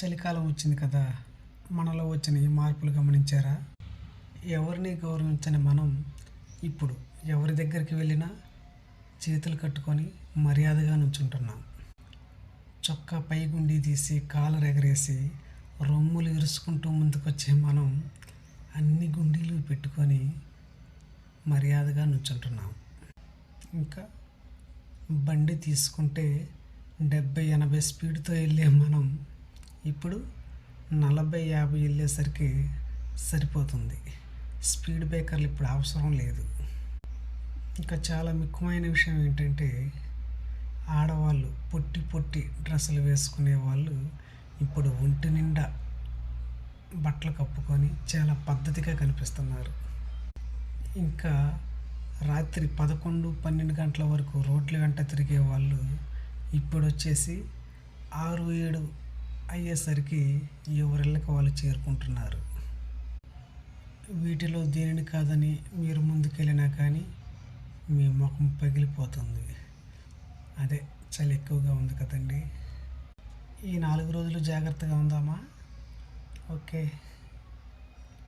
చలికాలం వచ్చింది కదా మనలో వచ్చిన ఈ మార్పులు గమనించారా? ఎవరిని గౌరవించని మనం ఇప్పుడు ఎవరి దగ్గరికి వెళ్ళినా చేతులు కట్టుకొని మర్యాదగా నుంచుంటున్నాం. చొక్కా పైగుండి తీసి కాలర్ ఎగరేసి రొమ్ములు ఇరుసుకుంటూ ముందుకొచ్చే మనం అన్ని గుండీలు పెట్టుకొని మర్యాదగా నుంచుంటున్నాం. ఇంకా బండి తీసుకుంటే డెబ్బై ఎనభై స్పీడ్తో వెళ్ళే మనం ఇప్పుడు నలభై యాభై వెళ్ళేసరికి సరిపోతుంది. స్పీడ్ బ్రేకర్లు ఇప్పుడు అవసరం లేదు. ఇంకా చాలా ముఖ్యమైన విషయం ఏంటంటే ఆడవాళ్ళు పొట్టి పొట్టి డ్రెస్సులు వేసుకునే వాళ్ళు ఇప్పుడు ఒంటి నిండా బట్టలు కప్పుకొని చాలా పద్ధతిగా కనిపిస్తున్నారు. ఇంకా రాత్రి పదకొండు పన్నెండు గంటల వరకు రోడ్ల వెంట తిరిగే వాళ్ళు ఇప్పుడు వచ్చేసి ఆరు ఏడు అయ్యేసరికి ఎవరిళ్ళకి వాళ్ళు చేరుకుంటున్నారు. వీటిలో దేనిని కాదని మీరు ముందుకెళ్ళినా కానీ మీ ముఖం పగిలిపోతుంది. అదే చలి ఎక్కువగా ఉంది కదండి. ఈ నాలుగు రోజులు జాగ్రత్తగా ఉందామా? ఓకే.